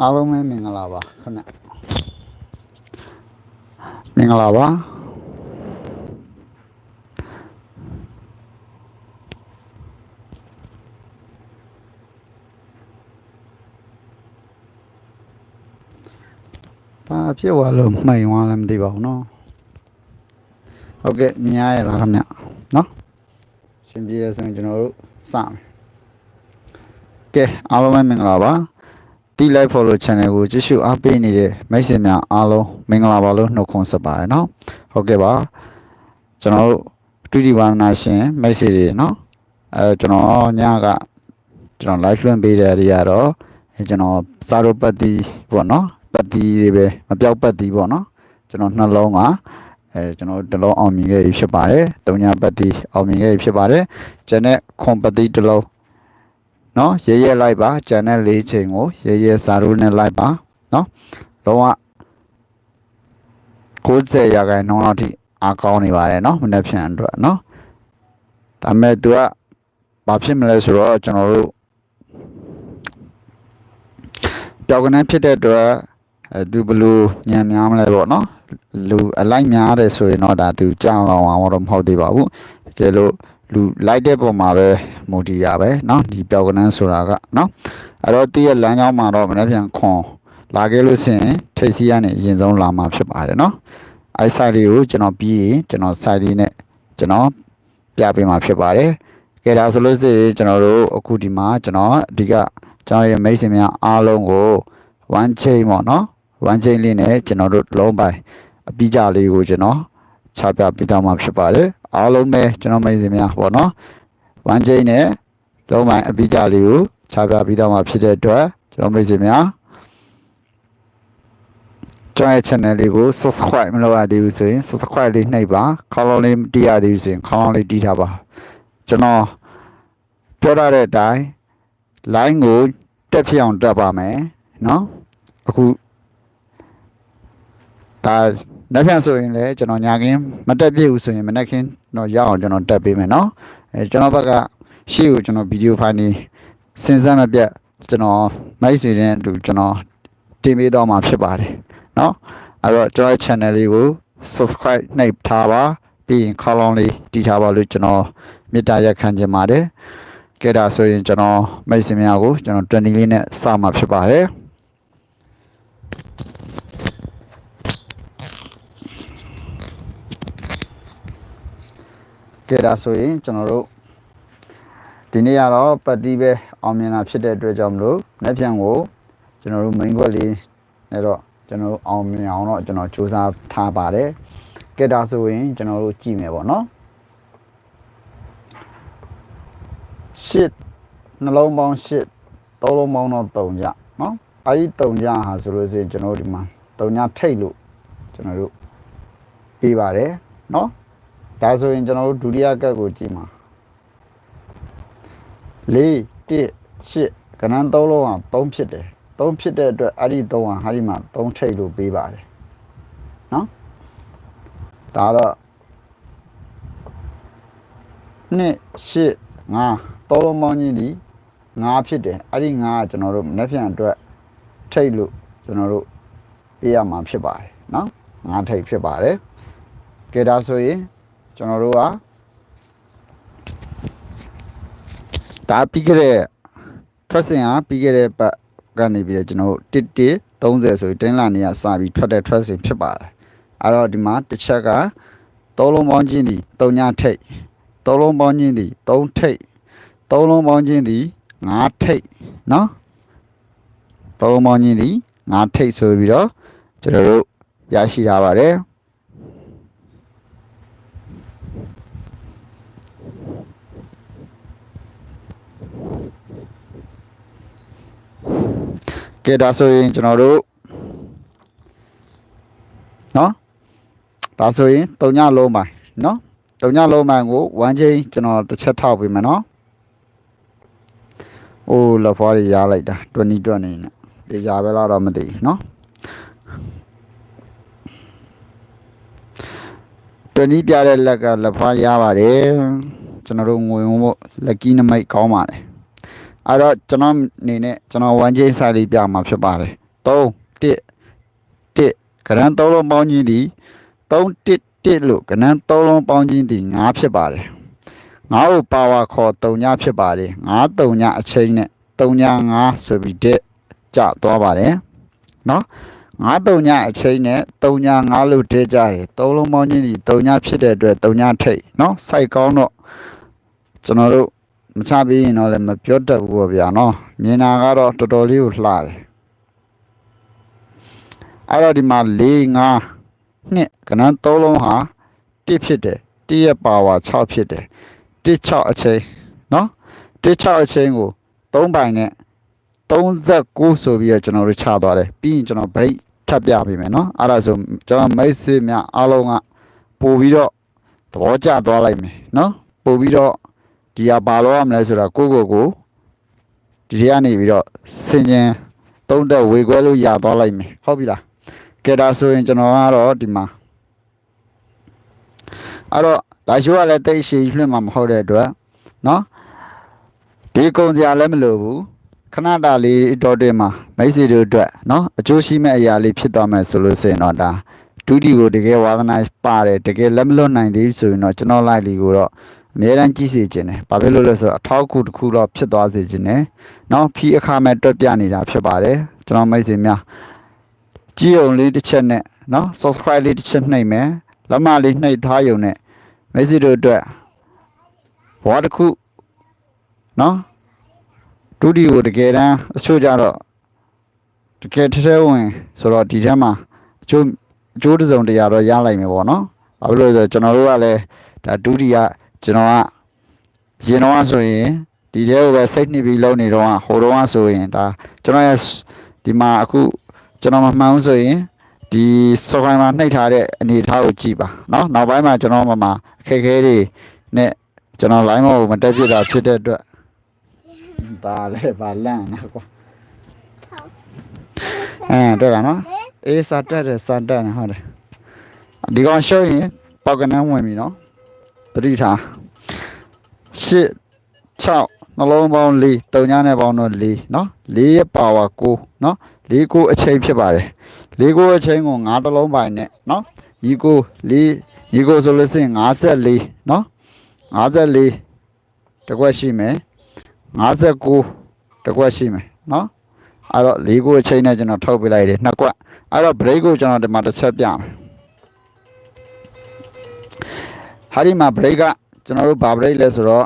အားလုံးပဲမင်္ဂလာပါခင်ဗျမင်္ဂလာပါဘာဖြစ်သွားလို့မှိန်သွားလဲမသိပါဘူးเนาะဟုတ်ကဲ့မြင်ရရလားခင်ဗျเนาะစင်ပြေရဆိုရင်ကျွန်တော်တို့စမယ်ကဲအားလုံးပဲမင်္ဂလာပါ တီလိုက် follow channel ကိုကြည့်ရှုအားပေးနေတဲ့မိတ်ဆွေများအားလုံးမင်္ဂလာပါလို့နှုတ်ခွန်းဆက်ပါတယ်เนาะဟုတ်ကဲ့ပါကျွန်တော်တို့တူတီဝါသနာရှင်မိတ်ဆွေတွေเนาะအဲကျွန်တော်ညကကျွန်တော် live လွှင့်ပေးတဲ့နေရာတော့အဲကျွန်တော်စာရုပ်ပတ်တီပေါ့เนาะပတ်တီတွေပဲမပြောက်ပတ်တီပေါ့เนาะကျွန်တော်နှလုံးကအဲကျွန်တော်တစ်လုံးအောင်မြင်ခဲ့ပြီဖြစ်ပါတယ်တုံညာပတ်တီအောင်မြင်ခဲ့ပြီဖြစ်ပါတယ်ကျန်တဲ့ခွန်ပတ်တီတစ်လုံး နော်ရဲရဲလိုက်ပါဂျန်တဲ့၄ချိန်ကိုရဲရဲစာရိုးနဲ့လိုက်ပါနော်လုံးဝ90ရာခိုင်နှုန်းလောက်ထိအားကောင်းနေပါတယ်နော်မနေ့ဖြန်အတွက်နော်ဒါပေမဲ့သူကဘာဖြစ်မလဲဆိုတော့ကျွန်တော်တို့ပြောက်ကနန်းဖြစ်တဲ့အတွက်အဲသူဘလို့ညံများမလဲပေါ့နော်လူအလိုက်များတယ်ဆိုရင်တော့ဒါသူကြောက်အောင်အောင်တော့မဟုတ်သေးပါဘူးတကယ်လို့ လူလိုက်တဲ့ပုံမှာပဲမူတည်ရပဲเนาะဒီပြောက်ကနန်းဆိုတာကเนาะအဲ့တော့တည့်ရဲ့လမ်းကြောင်းမှာတော့မနေ့ပြန်ခွန်လာခဲ့လို့ရှိရင်ထိတ်စီးရနေအရင်ဆုံးလာမှာဖြစ်ပါတယ်เนาะအဲ့ site လေးကိုကျွန်တော်ပြီးရင်ကျွန်တော် site လေးနဲ့ကျွန်တော်ပြပေးမှာဖြစ်ပါတယ်ကဲဒါဆိုလို့ရှိရင်ကျွန်တော်တို့အခုဒီမှာကျွန်တော်အဓိကကျွန်တော်ရဲ့မိတ်ဆွေများအားလုံးကို one chain ပေါ့เนาะ one chain လေးနဲ့ကျွန်တော်တို့လုံးပိုင်အပြီးကြလေးကိုကျွန်တော် ချပြပေးတော့မှာဖြစ်ပါတယ်အားလုံးပဲကျွန်တော်မိတ်ဆွေများပေါ့เนาะ one chain နဲ့လုံးပိုင်အပြီးကြလေးကိုချပြပေးတော့မှာဖြစ်တဲ့အတွက်ကျွန်တော်မိတ်ဆွေများကျွန်တော်ရဲ့ channel လေးကို subscribe မလုပ်ရသေးဘူးဆိုရင် subscribe လေးနှိပ်ပါခေါင်းလုံးလေးမတီးရသေးဘူးဆိုရင်ခေါင်းလုံးလေးတီးထားပါကျွန်တော်ပြောရတဲ့အတိုင်း line ကိုတက်ဖြစ်အောင်တက်ပါမယ်เนาะအခုဒါ လက်ဖြန့်ဆိုရင်လည်းကျွန်တော်ညာကင်းမတက်ပြည့်ဘူးဆိုရင်မနေ့ကင်းတော့ရအောင်ကျွန်တော်တက်ပေးမယ်เนาะအဲကျွန်တော်ဘက်ကရှေ့ကိုကျွန်တော်ဗီဒီယိုဖိုင်နေစဉ်းစားမပြတ်ကျွန်တော်မိုက်ဆွေတဲ့အတူကျွန်တော်တင်ပေးတော့မှာဖြစ်ပါတယ်เนาะအဲ့တော့ကျွန်တော် channel လေးကို subscribe နှိပ်ထားပါပြီးရင်ခေါင်းလုံးလေးတီးထားပါလို့ကျွန်တော်မေတ္တာရက်ခံချင်ပါတယ်ကဲဒါဆိုရင်ကျွန်တော်မိတ်ဆွေများကိုကျွန်တော်20လေးနဲ့စမှာဖြစ်ပါတယ် ကဲဒါဆိုရင်ကျွန်တော်တို့ဒီနေ့ကတော့ပတ်တီးပဲအောင်မြင်တာဖြစ်တဲ့အတွက်ကြောင့်မလို့လက်ဖြန့်ကိုကျွန်တော်တို့ main ကွက်လေးနဲ့တော့ကျွန်တော်တို့အောင်မြင်အောင်တော့ကျွန်တော်စူးစမ်းထားပါတယ်ကဲဒါဆိုရင်ကျွန်တော်တို့ကြည့်မယ်ပေါ့နော်ရှစ်နှလုံးပေါင်းရှစ်သုံးလုံးပေါင်းတော့3ကြနော်အဲဒီ3ကြဟာဆိုလို့ရှိရင်ကျွန်တော်တို့ဒီမှာ3ညထိတ်လို့ကျွန်တော်တို့ပြီးပါတယ်နော် ဒါဆိုရင်ကျွန်တော်တို့ဒုတိယကတ်ကိုကြည့်မှာ4 1 8ကဏ္ဍ3လုံးဟာ3ဖြစ်တယ်3ဖြစ်တဲ့အတွက်အဲ့ဒီ3ဟာဟာဒီမှာ3ထိတ်လို့ပေးပါတယ်နော်ဒါတော့နှစ်ရှစ်ငါသုံးလုံးပေါင်းကြီးဒီငါဖြစ်တယ်အဲ့ဒီငါကကျွန်တော်တို့မနှက်ဖြန်အတွက်ထိတ်လို့ကျွန်တော်တို့ပေးရမှာဖြစ်ပါတယ်နော်ငါထိတ်ဖြစ်ပါတယ်ကဲဒါဆိုရင် ကျွန်တော်တို့ကဒါပြီးခဲ့တဲ့ ထွက်စင်ဟာပြီးခဲ့တဲ့ပတ်ကနေပြီးတော့ကျွန်တော်တို့1 30ဆိုတင်းလာနေရစပြီးထွက်တဲ့ထွက်စင်ဖြစ်ပါတယ်အဲ့တော့ဒီမှာတစ်ချက်ကသုံးလုံးပေါင်းချင်းဒီ3ညထိတ်သုံးလုံးပေါင်းချင်းဒီ3ထိတ်သုံးလုံးပေါင်းချင်းဒီ5ထိတ်နော်သုံးလုံးပေါင်းချင်းဒီငါးထိတ်ဆိုပြီးတော့ကျွန်တော်တို့ရရှိထားပါတယ် ကဲဒါဆိုရင်ကျွန်တော်တို့နော်ဒါဆိုရင်တုံညလုံးပိုင်းနော်တုံညလုံးပိုင်းကို1 chain ကျွန်တော်တစ်ချက်ထောက်ပေးမယ်နော်အိုးလက်ဖွားတွေရလိုက်တာ20 20နဲ့တေချာပဲလားတော့မသိဘူးနော်20ပြတဲ့လက်ကလက်ဖွားရပါတယ်ကျွန်တော်တို့ငွေဝင်ဖို့လက်ကီးနမိတ်ကောင်းပါတယ် အဲ့တော့ကျွန်တော်အနေနဲ့ကျွန်တော်1 chain စာလေးပြမှာဖြစ်ပါတယ်3 1 1ကရန်3လုံးပေါင်းခြင်းဒီ3 1 1လို့ကနန်း3လုံးပေါင်းခြင်းဒီ9ဖြစ်ပါတယ်9ကိုပါဝါခေါ်3ညဖြစ်ပါတယ်9 3ညအချိန်နဲ့3ည9ဆိုပြီးတဲ့ကြသွားပါတယ်နော်9 3ညအချိန်နဲ့3ည9လို့တဲ့ကြတယ်3လုံးပေါင်းခြင်းဒီ3ညဖြစ်တဲ့အတွက်3ညထိတ်နော်စိုက်ကောင်းတော့ကျွန်တော်တို့ မချပြီးရင်တော့လည်းမပြောတတ်ဘူးပေါ့ဗျာနော်မြင်တာကတော့တော်တော်လေးကိုလှတယ်အဲ့တော့ဒီမှာ4 5နှစ်ကနန်း3လုံးဟာ1ဖြစ်တယ်1ရဲ့ပါဝါ6ဖြစ်တယ်1 6အချိန်နော်1 6အချိန်ကို3ပိုင်နဲ့39ဆိုပြီးတော့ကျွန်တော်တို့ချသွားတယ်ပြီးရင်ကျွန်တော် break ထပ်ပြပေးမယ်နော်အဲ့ဒါဆိုကျွန်တော်မိတ်ဆွေများအားလုံးကပို့ပြီးတော့သဘောကျသွားလိုက်မယ်နော်ပို့ပြီးတော့ ဒီဟာဘာလို့ရမလဲဆိုတာကိုကိုကိုဒီထဲကနေပြီးတော့စင်ကျင်သုံးသက်ဝေခွဲလို့ရသွားလိုက်မယ်ဟုတ်ပြီလားကဲဒါဆိုရင်ကျွန်တော်ကတော့ဒီမှာအဲ့တော့လာရှိုးကလည်းတိတ်ရှည်လွှင့်မှာမဟုတ်တဲ့အတွက်နော်ဒီကုံစရာလည်းမလိုဘူးခဏတာလေးတော့တင်မှာမိတ်ဆွေတို့အတွက်နော်အကျိုးရှိမဲ့အရာလေးဖြစ်သွားမယ်ဆိုလို့ဆိုရင်တော့ဒါဒုတိကိုတကယ်ဝါသနာပါတယ်တကယ်လက်မလွတ်နိုင်သေးဘူးဆိုရင်တော့ကျွန်တော်လိုက်လီကိုတော့ အများတန်းကြည့်စေခြင်းတယ်ဘာဖြစ်လို့လဲဆိုတော့အထောက်အကူတစ်ခုတော့ဖြစ်သွားစေခြင်းတယ်နော်ဖီအခါမဲ့တွက်ပြနေတာဖြစ်ပါတယ်ကျွန်တော်မိတ်ဆွေများကြည့်ုံလေးတစ်ချက်နဲ့နော် subscribe လေးတစ်ချက်နှိပ်မယ်လက်မလေးနှိပ်ထားယုံနဲ့မိတ်ဆွေတို့အတွက်ဘဝတစ်ခုနော်ဒုတိယကိုတကယ်တမ်းအချို့ကြတော့တကယ်ထဲထဲဝင်ဆိုတော့ဒီထဲမှာအကျိုးအကျိုးတစ်စုံတရာတော့ရလိုက်မယ်ပေါ့နော်ဘာဖြစ်လို့လဲဆိုတော့ကျွန်တော်တို့ကလည်းဒါဒုတိယ ကျွန်တော်ကရင်တော့ဆိုရင်ဒီထဲကိုပဲစိတ်နှစ်ပြီးလုံးနေတော့ဟိုတော့ဆိုရင်ဒါကျွန်တော်ရဲ့ဒီမှာအခုကျွန်တော်မမှန်ဘူးဆိုရင်ဒီစော်ခိုင်းမှာနှိပ်ထားတဲ့အနေအထားကိုကြည့်ပါเนาะနောက်ပိုင်းမှာကျွန်တော်မှမှာအခက်အခဲတွေနဲ့ကျွန်တော် line ကိုမတက်ပြတာဖြစ်တဲ့အတွက်ဒါလည်းဗာလန့်နေကွာအဲတွေ့လားနော်အေးစာတက်တယ်စာတက်နေဟုတ်တယ်ဒီကောင်ရှုံးရင်ပေါက်ကနန်းဝင်ပြီနော် တတိထားရှစ်6နှလုံးပေါင်း4တုံညာနဲ့ပေါင်းတော့4เนาะ4ရဲ့ပါဝါ9เนาะ4ကိုအချိန်ဖြစ်ပါတယ်4ကိုအချိန်ကို9တလုံးပိုင်နဲ့เนาะညီကို4ညီကိုဆိုလို့ရှိရင်54เนาะ54တကွက်ရှိမယ်59တကွက်ရှိမယ်เนาะအဲ့တော့4ကိုအချိန်နဲ့ကျွန်တော်ထုတ်ပေးလိုက်တယ်နှစ်ကွက်အဲ့တော့ break ကိုကျွန်တော်ဒီမှာတစ်ချက်ပြမယ် ဟာဒီမှာ break ကကျွန်တော်တို့ဘာ break လဲဆိုတော့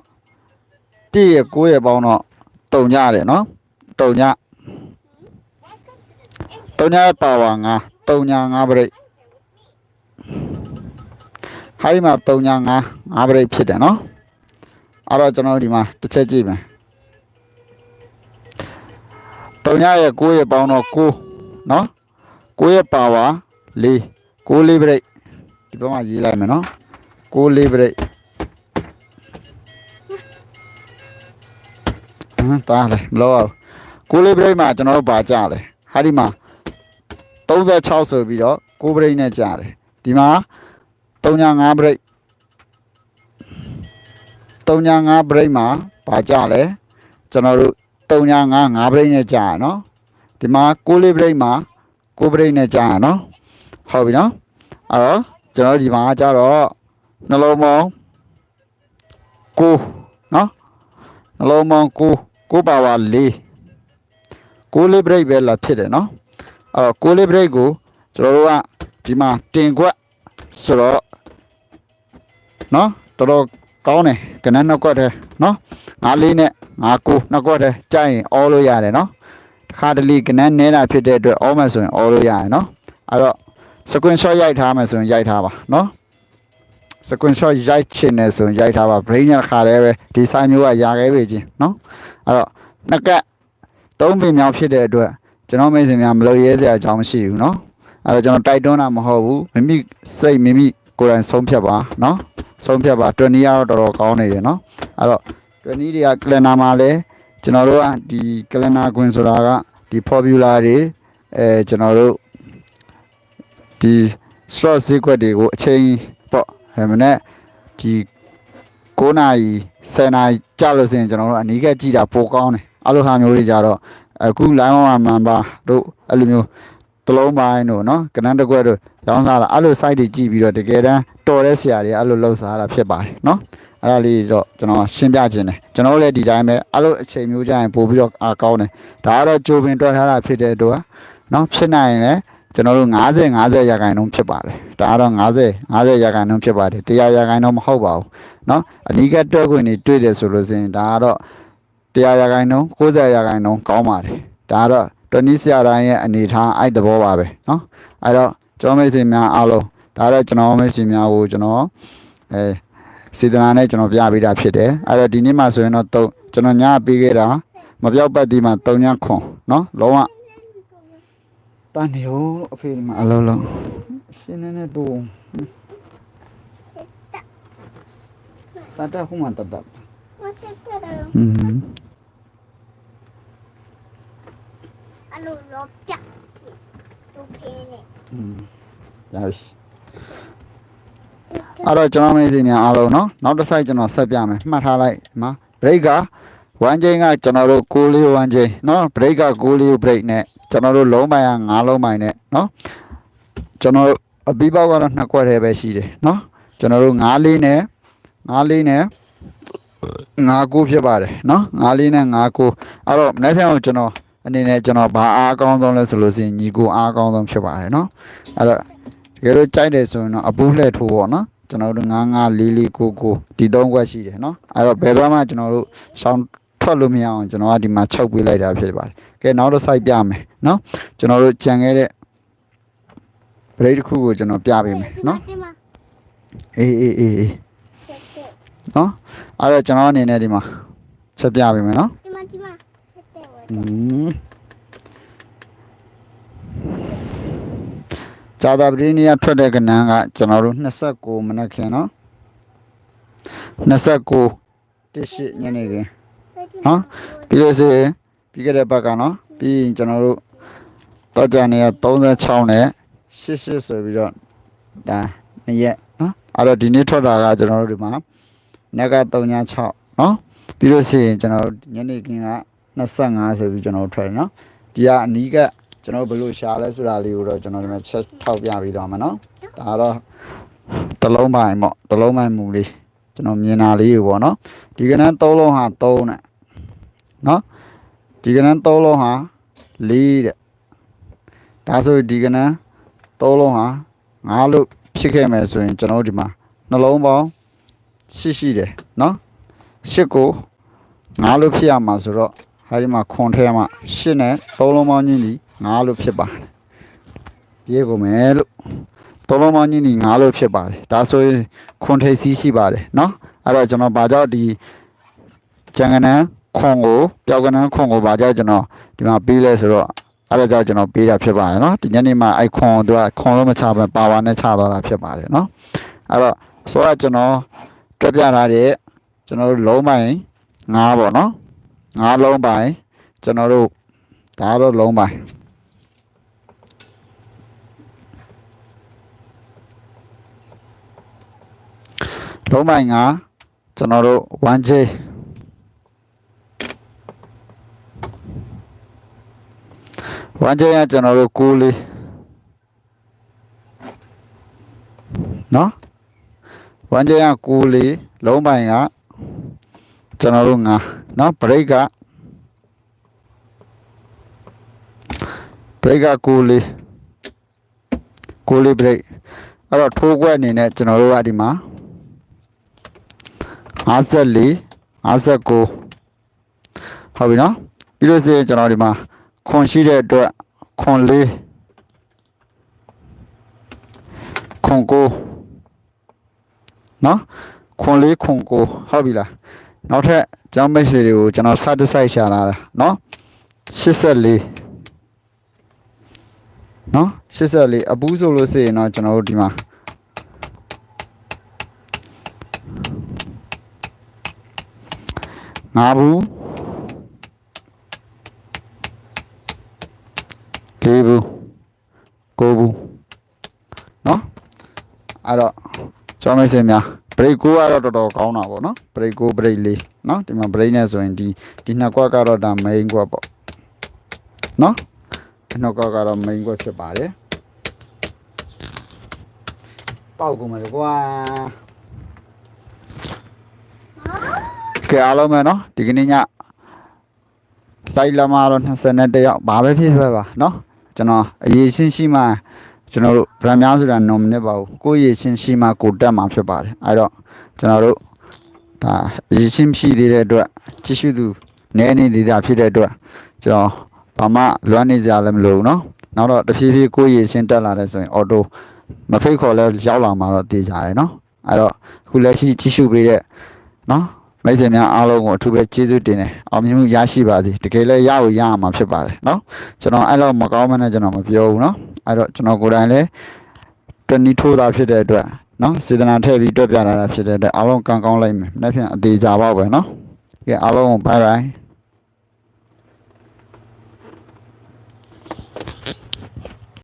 1ရဲ့9ရဲ့ပေါင်းတော့တုံညရတယ်နော်တုံညတုံညပါဝါ9တုံည9 break ဟာဒီမှာတုံည9 9 break ဖြစ်တယ်နော်အဲ့တော့ကျွန်တော်ဒီမှာတစ်ချက်ကြည့်မယ်တုံညရဲ့9ရဲ့ပေါင်းတော့9နော်9ရဲ့ပါဝါ4 9 break ဒီဘက်မှာရေးလိုက်မယ်နော် ကိုလေးပြိတ်ဟမ်တားလေမလောက်အောင်ကိုလေးပြိတ်မှာကျွန်တော်တို့ဗာကြလေဟာဒီမှာ36ဆိုပြီးတော့ကိုပြိတ်နဲ့ကြတယ်ဒီမှာ35ပြိတ်35ပြိတ်မှာဗာကြလေကျွန်တော်တို့35 5ပြိတ်နဲ့ကြရနော်ဒီမှာကိုလေးပြိတ်မှာကိုပြိတ်နဲ့ကြရနော်ဟုတ်ပြီနော်အဲ့တော့ကျွန်တော်ဒီမှာကြတော့ နှလုံးပေါင်းကိုနော်နှလုံးပေါင်းကိုကိုပါဝါ၄ကိုလေးဘရိတ်ပဲလာဖြစ်တယ်နော်အဲ့တော့ကိုလေးဘရိတ်ကိုကျွန်တော်တို့ကဒီမှာတင်ခွက်ဆိုတော့နော်တော်တော်ကောင်းတယ်ကနန်းနှစ်ခွက်တည်းနော်ငါလေးနဲ့ငါကိုနှစ်ခွက်တည်းကြိုက်ရင်အောလို့ရတယ်နော်တခါတလေကနန်းနဲတာဖြစ်တဲ့အတွက်အောမယ်ဆိုရင်အောလို့ရရနော်အဲ့တော့ screen shot ရိုက်ထားမယ်ဆိုရင်ရိုက်ထားပါနော် screen shot ရိုက်ချင်တယ်ဆိုရင်ရိုက်ထားပါ brain နဲ့တစ်ခါတည်းပဲဒီ size မျိုးကရာခဲပေချင်းနော်အဲ့တော့နှစ်ကတ်သုံးပင်မြောင်ဖြစ်တဲ့အတွက်ကျွန်တော်မိတ်ဆွေများမလုပ်ရဲစရာအကြောင်းမရှိဘူးနော်အဲ့တော့ကျွန်တော်တိုက်တွန်းတာမဟုတ်ဘူးမိမိစိတ်မိမိကိုယ်တိုင်ဆုံးဖြတ်ပါနော်ဆုံးဖြတ်ပါတွနီကတော့တော်တော်ကောင်းနေတယ်နော်အဲ့တော့တွနီတွေကကလန်နာမှာလဲကျွန်တော်တို့ကဒီကလန်နာကွင်ဆိုတာကဒီ formula တွေအဲကျွန်တော်တို့ဒီ short sequence တွေကိုအချိန်ပေါ့ အဲမနဲ့ဒီ9နာရီ10နာရီကြာလို့ဆိုရင်ကျွန်တော်တို့အနီးကပ်ကြည့်တာပိုကောင်းတယ်အဲ့လိုဟာမျိုးတွေကြတော့အခု line မှာမှန်ပါတို့အဲ့လိုမျိုးတလုံးပိုင်းတို့နော်ကနန်းတစ်ခွက်တို့ရောင်းစားတာအဲ့လို site တွေကြည့်ပြီးတော့တကယ်တမ်းတော်တဲ့ဆရာတွေအဲ့လိုလှုပ်စားတာဖြစ်ပါတယ်နော်အဲ့ဒါလေးတော့ကျွန်တော်ရှင်းပြခြင်းတယ်ကျွန်တော်တို့လည်းဒီတိုင်းပဲအဲ့လိုအချိန်မျိုးကြရင်ပို့ပြီးတော့အားကောင်းတယ်ဒါကတော့ကြိုပင်တွက်ထားတာဖြစ်တဲ့အတွက်နော်ဖြစ်နိုင်ရင်လည်း ကျွန်တော်တို့90 50ရာခိုင်နှုန်းဖြစ်ပါတယ်ဒါကတော့90 50ရာခိုင်နှုန်းဖြစ်ပါတယ်100ရာခိုင်နှုန်းမဟုတ်ပါဘူးနော်အနီးကပ်တွက်ခွင့်တွေတွေ့တယ်ဆိုလို့ရှိရင်ဒါကတော့100ရာခိုင်နှုန်း90ရာခိုင်နှုန်းကောင်းပါတယ်ဒါကတော့တနည်းဆရာတိုင်းရဲ့အနေထားအဲ့တဘောပါပဲနော်အဲ့တော့ကျွန်တော်မိတ်ဆွေများအားလုံးဒါတော့ကျွန်တော်မိတ်ဆွေများကိုကျွန်တော်အဲစေတနာနဲ့ကျွန်တော်ပြပေးတာဖြစ်တယ်အဲ့တော့ဒီနေ့မှဆိုရင်တော့သုံးကျွန်တော်ညပေးခဲ့တာမပြောက်ပတ်ဒီမှာ3ညခွန်နော်လုံးဝ တန်နေဦးအဖေဒီမှာအလုံးလုံးရှင်းနေနေတူစတာဟိုမှာတတ်တတ် What's it gonna อืม I don't know. Yeah. To paint it. อืมရပြီအဲ့တော့ကျွန်တော်မေးစီများအားလုံးเนาะနောက်တစ်ဆိုင်ကျွန်တော်ဆက်ပြမယ်မှတ်ထားလိုက်ဒီမှာ break က 1ချိန်ကကျွန်တော်တို့6လေး1ချိန်เนาะ break က6လေး break နဲ့ကျွန်တော်တို့လုံးပိုင်းက9လုံးပိုင်းနဲ့เนาะကျွန်တော်တို့အပြီးပေါက်ကတော့နှစ်ခွက်တည်းပဲရှိတယ်เนาะကျွန်တော်တို့9လေးနဲ့9လေးနဲ့9ကိုဖြစ်ပါတယ်เนาะ9လေးနဲ့9ကိုအဲ့တော့မနေ့ဖြန်ကိုကျွန်တော်အနေနဲ့ကျွန်တော်ဘာအားကောင်းဆုံးလဲဆိုလို့ရှိရင်ညီကိုအားကောင်းဆုံးဖြစ်ပါတယ်เนาะအဲ့တော့ တကယ်လို့ကြိုက်တယ်ဆိုရင်တော့အပူးလှည့်ထိုးပေါ့နော်ကျွန်တော်တို့9 9 4 4 9 9ဒီသုံးခွက်ရှိတယ်နော်အဲ့တော့ဘယ်ဘက်မှကျွန်တော်တို့ရှောင်း ထွက်လို့မရအောင်ကျွန်တော်ကဒီမှာချုပ်ပေးလိုက်တာဖြစ်ပါတယ်ကဲနောက်တစ် site ပြမယ်နော်ကျွန်တော်တို့ကြံခဲ့တဲ့ break တစ်ခုကိုကျွန်တော်ပြပေးမယ်နော် Tima, အေးအေးအေးအေး Tima, နော်အဲ့တော့ကျွန်တော်အနေနဲ့ဒီမှာချက်ပြပေးမယ်နော် Tima, Tima. อืมဇာတာပတိနေ့ကထွက်တဲ့ကဏ္ဍကကျွန်တော်တို့29မနက်ခင်းနော်29တစ်ရှိညနေခင်း Hả? ပြီးလို့ဆိုရင်ပြီးခဲ့တဲ့ဘက်ကနော်ပြီးရင်ကျွန်တော်တို့တော့ကြနေရ36နဲ့88ဆိုပြီးတော့ဒါနှစ်ရက်နော်အဲ့တော့ဒီနေ့ထွက်တာကကျွန်တော်တို့ဒီမှာနက်က36နော်ပြီးလို့ဆိုရင်ကျွန်တော်တို့ညနေခင်းက25ဆိုပြီးကျွန်တော်တို့ထွက်တယ်နော်ဒီကအနီးကကျွန်တော်တို့ဘယ်လိုရှာလဲဆိုတာလေးကိုတော့ကျွန်တော်ဒီမှာချက်ထောက်ပြပြီးသွားမှာနော်ဒါကတော့တစ်လုံးပိုင်းပေါ့တစ်လုံးပိုင်းမူလေးကျွန်တော်မြင်တာလေးကိုပေါ့နော်ဒီကနန်း3လုံးဟာ3နဲ့ နော်ဒီကနန်း3လုံးဟာ4တဲ့ဒါဆိုဒီကနန်း3လုံးဟာ5လို့ဖြစ်ခဲ့မယ်ဆိုရင်ကျွန်တော်တို့ဒီမှာနှလုံးပေါင်းရှိရှိတယ်နော်8ကို5လို့ဖြစ်ရမှာဆိုတော့ဟာဒီမှာခွန်ထဲမှာ8နဲ့3လုံးပေါင်းချင်းဒီ5လို့ဖြစ်ပါတယ်ပြေကုန်မယ်လို့3လုံးပေါင်းချင်းဒီ5လို့ဖြစ်ပါတယ်ဒါဆိုရင်ခွန်ထိပ်စီးရှိပါတယ်နော်အဲ့တော့ကျွန်တော်ဘာကြောင့်ဒီကျန်ကနန်း ခွန်ကိုပျောက်ကနန်းခွန်ကိုဗာကြောက်ကျွန်တော်ဒီမှာပေးလဲဆိုတော့အဲ့ဒါကြောင့်ကျွန်တော်ပေးတာဖြစ်ပါတယ်เนาะဒီညနေမှာအိုက်ခွန်သူကခွန်လို့မချပဲပါဝါနဲ့ချသွားတာဖြစ်ပါတယ်เนาะအဲ့တော့ဆိုတော့ကျွန်တော်တွက်ပြထားတဲ့ကျွန်တော်တို့လုံးပိုင်း၅ပေါ့เนาะ၅လုံးပိုင်းကျွန်တော်တို့ဒါတော့လုံးပိုင်းလုံးပိုင်းကကျွန်တော်တို့ 1J ဝမ်းကျရကျွန်တော်တို့ကိုးလေးနော်ဝမ်းကျရကိုးလေးလုံးပိုင်ကကျွန်တော်တို့ငါနော်ဘရိတ်ကဘရိတ်ကကိုးလေးကိုးလေးဘရိတ်အဲ့တော့ထိုးခွက်အနေနဲ့ကျွန်တော်တို့ကဒီမှာ54 59ဟုတ်ပြီနော်ပြီးလို့ဆိုရင်ကျွန်တော်ဒီမှာ ခွန်ရှိတဲ့အတွက်ခွန်လေးခွန်ကိုနော်ခွန်လေးခွန်ကိုဟုတ်ပြီလားနောက်ထပ်ကျောင်းမိတ်ဆွေတွေကိုကျွန်တော်စတစ်ဆိုင်ရှာလာတာနော်84နော်84အပူးဆိုလို့ရှိရင်တော့ကျွန်တော်တို့ဒီမှာငါဘူး လေးဘူးကိုဘူးနော်အဲ့တော့ကျောင်းမိတ်ဆွေများ break ကိုကတော့တော်တော်ကောင်းတာပေါ့နော် break ကို break လေးနော်ဒီမှာ break နဲ့ဆိုရင်ဒီဒီနှစ်ကွက်ကတော့ဒါ main ကွက်ပေါ့နော်ဒီနှစ်ကွက်ကတော့ main ကွက်ဖြစ်ပါတယ်ပေါက်ကုန်မယ်ကွာကဲအားလုံးပဲနော်ဒီကနေ့ညလိုက်လာမှာတော့21ရောက်ဘာပဲဖြစ်ဖြစ်ပါနော် ကျွန်တော်အရေးရှင်းရှိမှကျွန်တော်တို့ဗရမ်များဆိုတာ nom နဲ့ပါဘူးကိုယ့်ရေးရှင်းရှိမှကိုတက်မှာဖြစ်ပါတယ်အဲ့တော့ကျွန်တော်တို့ဒါအရေးရှင်းရှိသေးတဲ့အတွက်ကြည့်ရှုသူနည်းနေသေးတာဖြစ်တဲ့အတွက်ကျွန်တော်ဘာမှလွမ်းနေကြလည်းမလိုဘူးเนาะနောက်တော့တဖြည်းဖြည်းကိုယ့်ရေးရှင်းတက်လာတဲ့ဆိုရင်အော်တိုမဖိတ်ခေါ်လဲရောက်လာမှာတော့တည်ကြတယ်เนาะအဲ့တော့အခုလက်ရှိကြည့်ရှုပေးတဲ့เนาะ မိတ်ဆွေများအားလုံးကိုအထူးပဲကျေးဇူးတင်တယ်အောင်မြင်မှုရရှိပါစေတကယ်လည်းရဖို့ရရမှာဖြစ်ပါတယ်เนาะကျွန်တော်အဲ့လောက်မကောင်းမနဲ့ကျွန်တော်မပြောဘူးเนาะအဲ့တော့ကျွန်တော်ကိုယ်တိုင်လည်းတနည်းထိုးတာဖြစ်တဲ့အတွက်เนาะစေတနာထည့်ပြီးတွက်ပြလာတာဖြစ်တဲ့အတွက်အားလုံးကံကောင်းလိုက်မယ်။နောက်ပြန်အသေးကြပါပဲเนาะ။ကဲအားလုံးကို bye bye